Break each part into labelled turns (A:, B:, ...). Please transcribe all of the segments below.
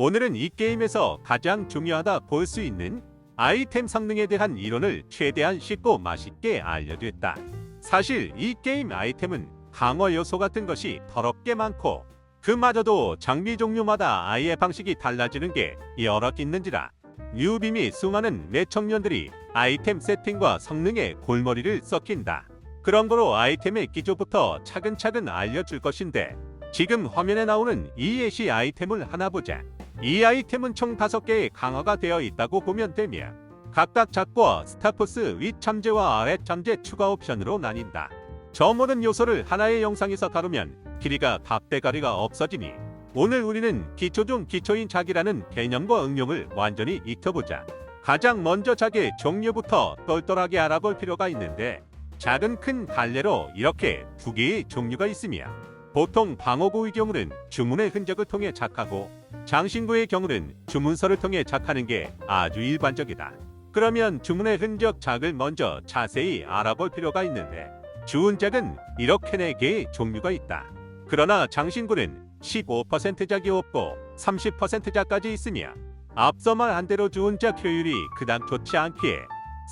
A: 오늘은 이 게임에서 가장 중요하다 볼 수 있는 아이템 성능에 대한 이론을 최대한 쉽고 맛있게 알려드렸다. 사실 이 게임 아이템은 강화 요소 같은 것이 더럽게 많고 그마저도 장비 종류마다 아이의 방식이 달라지는 게 여러 있는지라 뉴비 및 수많은 매청년들이 아이템 세팅과 성능에 골머리를 썩힌다. 그런 거로 아이템의 기초부터 차근차근 알려줄 것인데 지금 화면에 나오는 이 예시 아이템을 하나 보자. 이 아이템은 총 5개의 강화가 되어 있다고 보면 되며 각각 작과 스타포스 윗 잠재와 아래 잠재 추가 옵션으로 나뉜다. 저 모든 요소를 하나의 영상에서 다루면 길이가 답대가리가 없어지니 오늘 우리는 기초 중 기초인 작이라는 개념과 응용을 완전히 익혀보자. 가장 먼저 작의 종류부터 똘똘하게 알아볼 필요가 있는데 작은 큰 갈래로 이렇게 두 개의 종류가 있으며 보통 방어구의 경우는 주문의 흔적을 통해 작하고 장신구의 경우는 주문서를 통해 작하는 게 아주 일반적이다. 그러면 주문의 흔적 작을 먼저 자세히 알아볼 필요가 있는데 주운작은 이렇게 네 개의 종류가 있다. 그러나 장신구는 15% 작이 없고 30% 작까지 있으며 앞서 말한 대로 주운작 효율이 그닥 좋지 않기에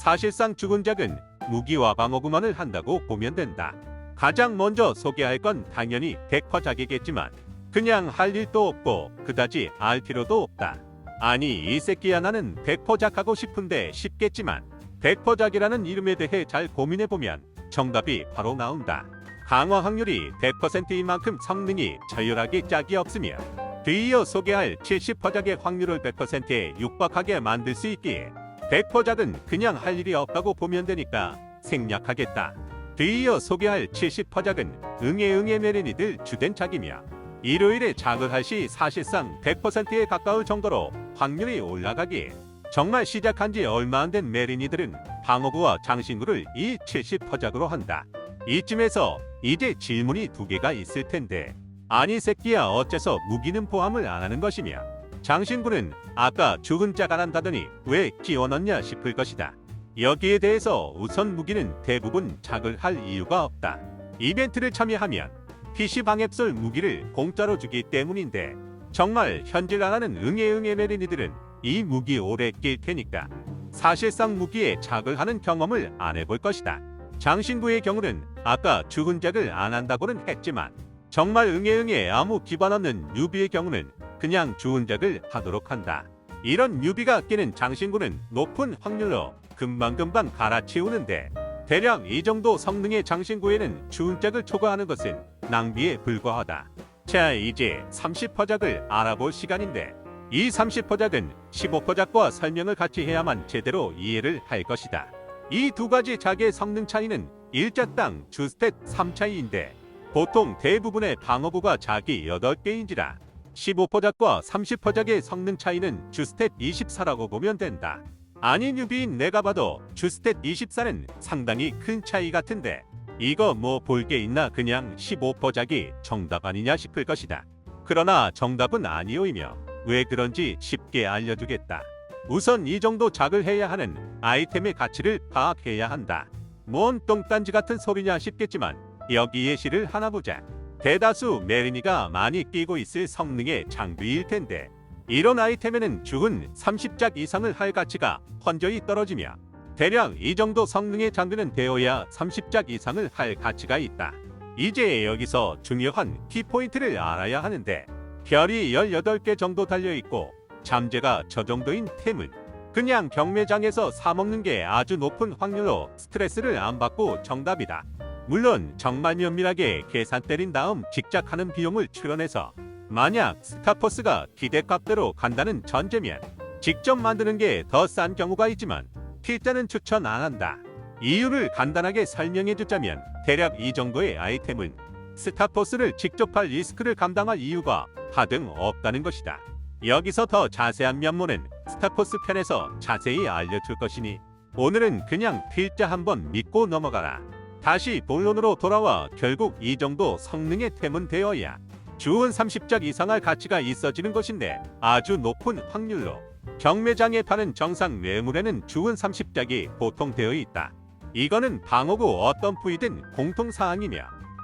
A: 사실상 주운작은 무기와 방어구만을 한다고 보면 된다. 가장 먼저 소개할 건 당연히 백화작이겠지만 그냥 할 일도 없고 그다지 알 필요도 없다. 아니 이 새끼야 나는 백포작하고 싶은데 쉽겠지만 백포작이라는 이름에 대해 잘 고민해보면 정답이 바로 나온다. 강화 확률이 100%인 만큼 성능이 저열하게 짝이 없으며 뒤이어 소개할 70퍼작의 확률을 100%에 육박하게 만들 수 있기에 100퍼작은 그냥 할 일이 없다고 보면 되니까 생략하겠다. 뒤이어 소개할 70퍼작은 응애 응애 메리니들 주된 작이며 일요일에 작을 할시 사실상 100%에 가까울 정도로 확률이 올라가기에 정말 시작한 지 얼마 안 된 메리니들은 방어구와 장신구를 이 70퍼작으로 한다. 이쯤에서 이제 질문이 두 개가 있을 텐데 아니 새끼야 어째서 무기는 포함을 안 하는 것이며 장신구는 아까 죽은 짝안 한다더니 왜 끼워 넣냐 싶을 것이다. 여기에 대해서 우선 무기는 대부분 작을 할 이유가 없다. 이벤트를 참여하면 PC 방 앱솔 무기를 공짜로 주기 때문인데 정말 현질 안 하는 응애응애 메리니들은 이 무기 오래 낄 테니까 사실상 무기에 작을 하는 경험을 안 해볼 것이다. 장신구의 경우는 아까 죽은 작을 안 한다고는 했지만 정말 응애응애 아무 기반 없는 뉴비의 경우는 그냥 죽은 작을 하도록 한다. 이런 뉴비가 끼는 장신구는 높은 확률로 금방금방 갈아치우는데 대략 이 정도 성능의 장신구에는 주운 짝을 초과하는 것은 낭비에 불과하다. 자 이제 30퍼작을 알아볼 시간인데 이 30퍼작은 15퍼작과 설명을 같이 해야만 제대로 이해를 할 것이다. 이 두 가지 작의 성능 차이는 일자땅 주스탯 3차이인데 보통 대부분의 방어구가 작이 8개인지라 15퍼작과 30퍼작의 성능 차이는 주스탯 24라고 보면 된다. 아니 뉴비인 내가 봐도 주스탯 24는 상당히 큰 차이 같은데 이거 뭐 볼 게 있나 그냥 15퍼작이 정답 아니냐 싶을 것이다. 그러나 정답은 아니오이며 왜 그런지 쉽게 알려주겠다. 우선 이 정도 작을 해야 하는 아이템의 가치를 파악해야 한다. 뭔 똥딴지 같은 소리냐 싶겠지만 여기 예시를 하나 보자. 대다수 메리니가 많이 끼고 있을 성능의 장비일 텐데 이런 아이템에는 죽은 30작 이상을 할 가치가 현저히 떨어지며 대략 이 정도 성능의 장비는 되어야 30작 이상을 할 가치가 있다. 이제 여기서 중요한 키포인트를 알아야 하는데 별이 18개 정도 달려있고 잠재가 저 정도인 템은 그냥 경매장에서 사먹는 게 아주 높은 확률로 스트레스를 안 받고 정답이다. 물론 정말 면밀하게 계산 때린 다음 직작하는 비용을 출연해서 만약 스타포스가 기대값대로 간다는 전제면 직접 만드는 게 더 싼 경우가 있지만 필자는 추천 안 한다. 이유를 간단하게 설명해 주자면 대략 이 정도의 아이템은 스타포스를 직접 할 리스크를 감당할 이유가 하등 없다는 것이다. 여기서 더 자세한 면모는 스타포스 편에서 자세히 알려줄 것이니 오늘은 그냥 필자 한번 믿고 넘어가라. 다시 본론으로 돌아와 결국 이 정도 성능의 템은 되어야 주운 30작 이상할 가치가 있어지는 것인데 아주 높은 확률로 경매장에 파는 정상 뇌물에는 주운 30작이 보통 되어 있다. 이거는 방어구 어떤 부위든 공통사항이며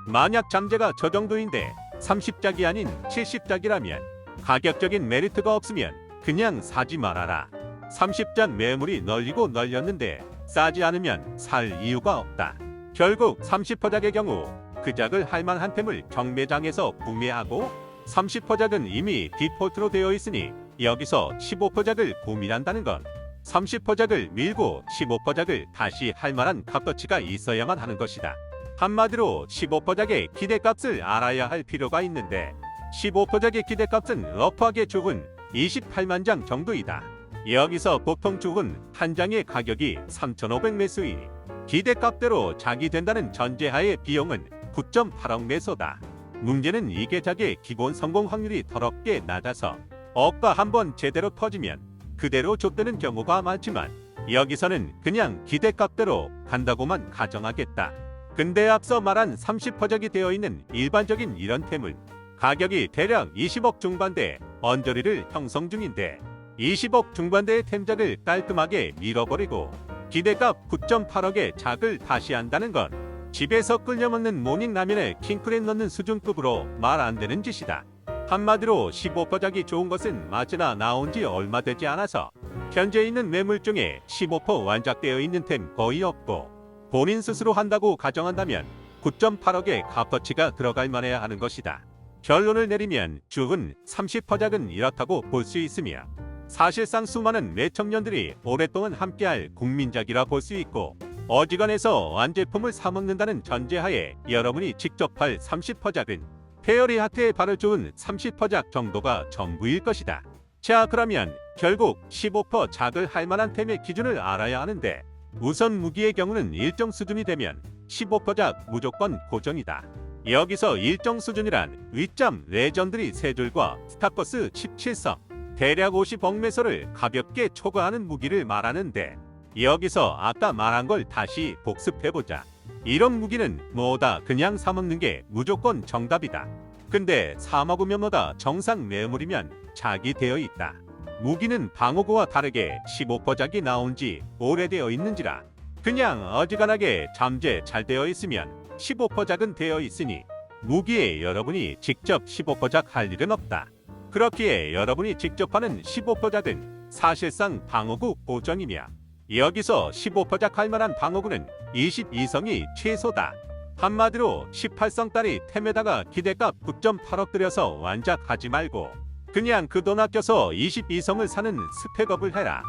A: 만약 잠재가 저 정도인데 30작이 아닌 70작이라면 가격적인 메리트가 없으면 그냥 사지 말아라. 30장 매물이 널리고 널렸는데 싸지 않으면 살 이유가 없다. 결국 30퍼작의 경우 그 작을 할만한 템을 경매장에서 구매하고 30퍼작은 이미 디폴트로 되어 있으니 여기서 15퍼작을 고민한다는 건 30퍼작을 밀고 15퍼작을 다시 할 만한 값어치가 있어야만 하는 것이다. 한마디로 15퍼작의 기대값을 알아야 할 필요가 있는데 15퍼작의 기대값은 러프하게 죽은 28만 장 정도이다. 여기서 보통 죽은 한 장의 가격이 3,500 매수이니 기대값대로 작이 된다는 전제하에 비용은 9.8억 매소다. 문제는 이게 작의 기본 성공 확률이 더럽게 낮아서 억가 한번 제대로 터지면 그대로 좁되는 경우가 많지만 여기서는 그냥 기대값대로 간다고만 가정하겠다. 근데 앞서 말한 30퍼적이 되어 있는 일반적인 이런 템은 가격이 대략 20억 중반대 언저리를 형성 중인데 20억 중반대의 템작을 깔끔하게 밀어버리고 기대값 9.8억의 작을 다시 한다는 건 집에서 끓여 먹는 모닝 라면에 킹크랩 넣는 수준급으로 말 안 되는 짓이다. 한마디로 15%작이 좋은 것은 맞으나 나온 지 얼마 되지 않아서 현재 있는 매물 중에 15% 완작되어 있는 템 거의 없고 본인 스스로 한다고 가정한다면 9.8억의 값어치가 들어갈 만해야 하는 것이다. 결론을 내리면 죽은 30%작은 이렇다고 볼 수 있으며 사실상 수많은 매청년들이 오랫동안 함께할 국민작이라 볼 수 있고 어지간해서 완제품을 사먹는다는 전제하에 여러분이 직접 할 30%작은 페어리 하트에 발을 좋은 30%작 정도가 전부일 것이다. 자 그러면 결국 15% 작을 할 만한 템의 기준을 알아야 하는데 우선 무기의 경우는 일정 수준이 되면 15%작 무조건 고정이다. 여기서 일정 수준이란 위점 레전드리 3줄과 스타버스 17성 대략 50억 매소를 가볍게 초과하는 무기를 말하는데 여기서 아까 말한 걸 다시 복습해보자. 이런 무기는 뭐다 그냥 사 먹는 게 무조건 정답이다. 근데 사 먹으면 뭐다 정상 매물이면 작이 되어 있다. 무기는 방어구와 다르게 15퍼작이 나온 지 오래되어 있는지라 그냥 어지간하게 잠재 잘 되어 있으면 15퍼작은 되어 있으니 무기에 여러분이 직접 15퍼작 할 일은 없다. 그렇기에 여러분이 직접 하는 15퍼작은 사실상 방어구 보정이며 여기서 15퍼작 할 만한 방어구는 22성이 최소다. 한마디로 18성 딸이 템에다가 기대값 9.8억 들여서 완작하지 말고 그냥 그 돈 아껴서 22성을 사는 스펙업을 해라.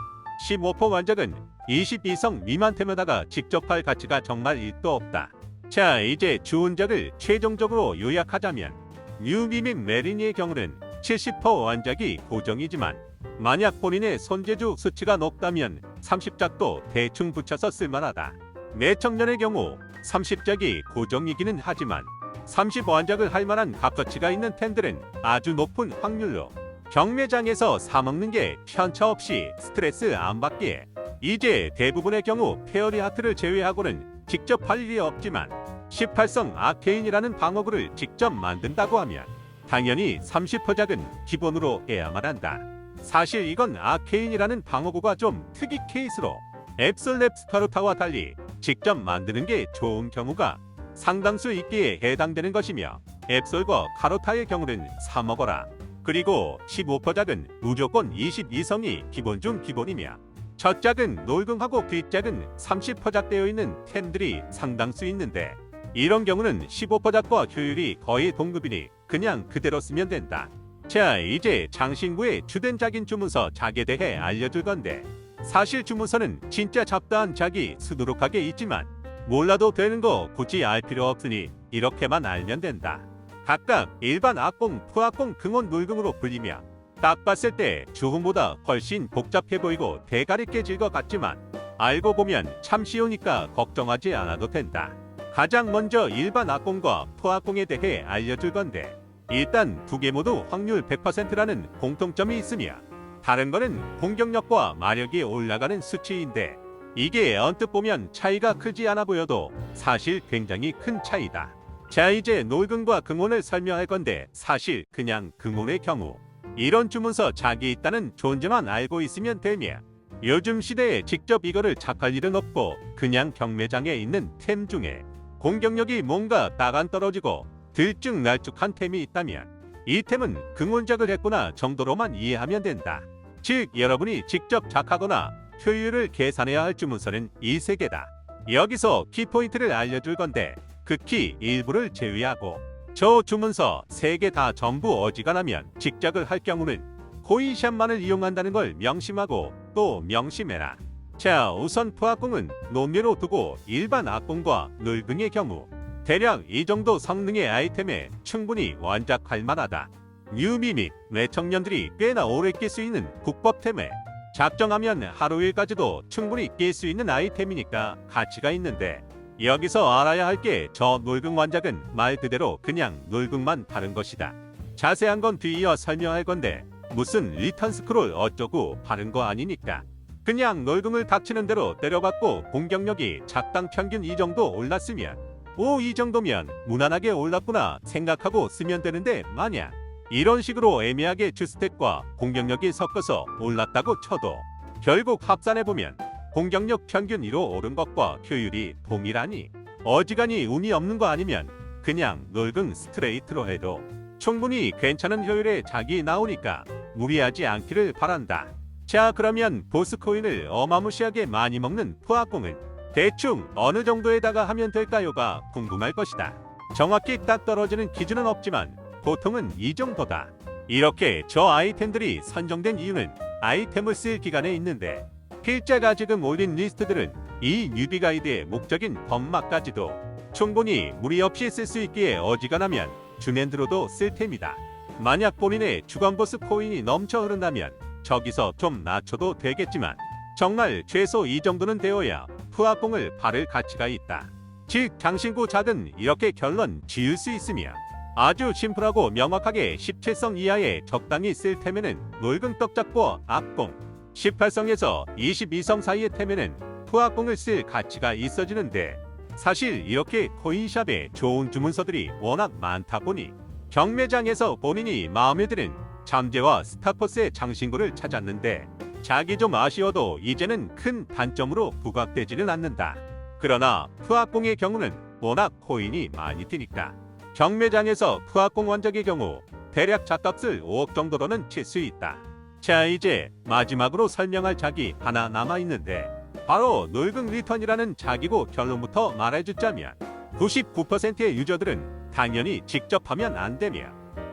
A: 15% 완작은 22성 미만 템에다가 직접 할 가치가 정말 1도 없다. 자 이제 주운작을 최종적으로 요약하자면 뉴미민 메리니의 경우는 70% 완작이 고정이지만 만약 본인의 손재주 수치가 높다면 30작도 대충 붙여서 쓸만하다. 매청년의 경우 30작이 고정이기는 하지만 30완작을 할 만한 값어치가 있는 템들은 아주 높은 확률로 경매장에서 사먹는 게 편차 없이 스트레스 안 받기에 이제 대부분의 경우 페어리 하트를 제외하고는 직접 할 일이 없지만 18성 아케인이라는 방어구를 직접 만든다고 하면 당연히 30퍼작은 기본으로 해야만 한다. 사실 이건 아케인이라는 방어구가 좀 특이 케이스로 앱솔랩 스카루타와 달리 직접 만드는 게 좋은 경우가 상당수 있기에 해당되는 것이며 앱솔과 카로타의 경우는 사 먹어라. 그리고 15퍼작은 무조건 22성이 기본 중 기본이며 첫 짝은 놀금하고 뒷짝은 30퍼작 되어 있는 템들이 상당수 있는데 이런 경우는 15퍼작과 효율이 거의 동급이니 그냥 그대로 쓰면 된다. 자 이제 장신구의 주된 작인 주문서 작에 대해 알려줄 건데 사실 주문서는 진짜 잡다한 작이 수두룩하게 있지만 몰라도 되는 거 굳이 알 필요 없으니 이렇게만 알면 된다. 각각 일반 악공, 푸악공, 금원, 놀금으로 불리며 딱 봤을 때 주문보다 훨씬 복잡해 보이고 대가리 깨질 것 같지만 알고 보면 참 쉬우니까 걱정하지 않아도 된다. 가장 먼저 일반 악공과 푸악공에 대해 알려줄 건데 일단 두 개 모두 확률 100%라는 공통점이 있으며 다른 거는 공격력과 마력이 올라가는 수치인데 이게 언뜻 보면 차이가 크지 않아 보여도 사실 굉장히 큰 차이다. 자 이제 놀금과 긍온을 설명할 건데 사실 그냥 긍온의 경우 이런 주문서 작이 있다는 존재만 알고 있으면 되며 요즘 시대에 직접 이거를 작할 일은 없고 그냥 경매장에 있는 템 중에 공격력이 뭔가 따간 떨어지고 들쭉날쭉한 템이 있다면 이 템은 근원작을 했구나 정도로만 이해하면 된다. 즉 여러분이 직접 작하거나 효율을 계산해야 할 주문서는 이 세 개다. 여기서 키포인트를 알려줄 건데 극히 일부를 제외하고 저 주문서 세 개 다 전부 어지간하면 직작을 할 경우는 코인샵만을 이용한다는 걸 명심하고 또 명심해라. 자 우선 푸악공은 논외로 두고 일반 악공과 놀궁의 경우 대략 이 정도 성능의 아이템에 충분히 원작할 만하다. 뉴비 및 외청년들이 꽤나 오래 낄 수 있는 국법템에 작정하면 하루 일까지도 충분히 낄 수 있는 아이템이니까 가치가 있는데 여기서 알아야 할 게 저 놀궁 원작은 말 그대로 그냥 놀궁만 다른 것이다. 자세한 건 뒤이어 설명할 건데 무슨 리턴 스크롤 어쩌고 바른 거 아니니까. 그냥 놀궁을 닥치는 대로 때려받고 공격력이 작당 평균 이 정도 올랐으면 오 이 정도면 무난하게 올랐구나 생각하고 쓰면 되는데 만약 이런 식으로 애매하게 주스탯과 공격력이 섞어서 올랐다고 쳐도 결국 합산해보면 공격력 평균 1로 오른 것과 효율이 동일하니 어지간히 운이 없는 거 아니면 그냥 놀궁 스트레이트로 해도 충분히 괜찮은 효율의 작이 나오니까 무리하지 않기를 바란다. 자 그러면 보스 코인을 어마무시하게 많이 먹는 푸아공은 대충 어느 정도에다가 하면 될까요가 궁금할 것이다. 정확히 딱 떨어지는 기준은 없지만 보통은 이 정도다. 이렇게 저 아이템들이 선정된 이유는 아이템을 쓸 기간에 있는데 필자가 지금 올린 리스트들은 이 뉴비 가이드의 목적인 범마까지도 충분히 무리 없이 쓸 수 있기에 어지간하면 주맨드로도 쓸 템이다. 만약 본인의 주간 보스 코인이 넘쳐 흐른다면 저기서 좀 낮춰도 되겠지만 정말 최소 이 정도는 되어야 푸아공을 바를 가치가 있다. 즉 장신구 작은 이렇게 결론 지을 수 있으며 아주 심플하고 명확하게 17성 이하의 적당히 쓸 템에는 놀금 떡잡고 악공 18성에서 22성 사이의 템에는 푸아공을 쓸 가치가 있어지는데 사실 이렇게 코인샵에 좋은 주문서들이 워낙 많다 보니 경매장에서 본인이 마음에 드는 잠재와 스타포스의 장신구를 찾았는데 자기 좀 아쉬워도 이제는 큰 단점으로 부각되지는 않는다. 그러나 푸아공의 경우는 워낙 코인이 많이 뛰니까 경매장에서 푸아공 원작의 경우 대략 작값을 5억 정도로는 칠 수 있다. 자 이제 마지막으로 설명할 작이 하나 남아 있는데 바로 놀궁 리턴이라는 작이고 결론부터 말해주자면 99%의 유저들은 당연히 직접 하면 안 되며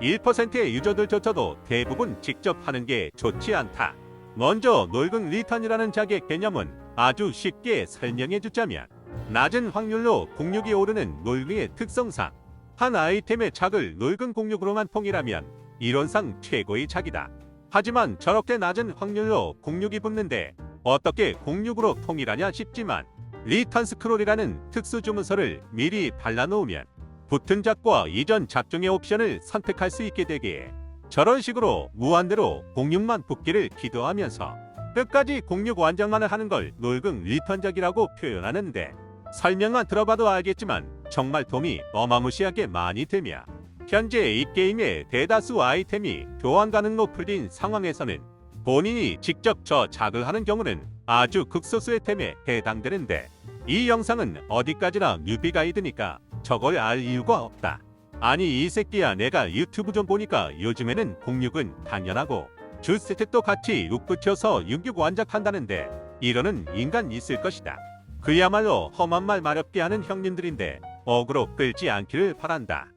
A: 1%의 유저들조차도 대부분 직접 하는 게 좋지 않다. 먼저 놀궁 리턴이라는 작의 개념은 아주 쉽게 설명해 주자면 낮은 확률로 공격이 오르는 놀궁의 특성상 한 아이템의 작을 놀궁 공격으로만 통일하면 이론상 최고의 작이다. 하지만 저렇게 낮은 확률로 공격이 붙는데 어떻게 공격으로 통일하냐 싶지만 리턴 스크롤이라는 특수 주문서를 미리 발라놓으면 붙은 작과 이전 작중의 옵션을 선택할 수 있게 되기에 저런 식으로 무한대로 공육만 붙기를 기도하면서 끝까지 공육 완장만을 하는 걸 놀궁 리턴작이라고 표현하는데 설명만 들어봐도 알겠지만 정말 도움이 어마무시하게 많이 되며 현재 이 게임의 대다수 아이템이 교환 가능로 풀린 상황에서는 본인이 직접 저 작을 하는 경우는 아주 극소수의 템에 해당되는데 이 영상은 어디까지나 뉴비 가이드니까 저걸 알 이유가 없다. 아니 이 새끼야 내가 유튜브 좀 보니까 요즘에는 공육은 당연하고 주스탯도 같이 6 붙여서 66 완작한다는데 이러는 인간 있을 것이다. 그야말로 험한 말 마렵게 하는 형님들인데 어그로 끌지 않기를 바란다.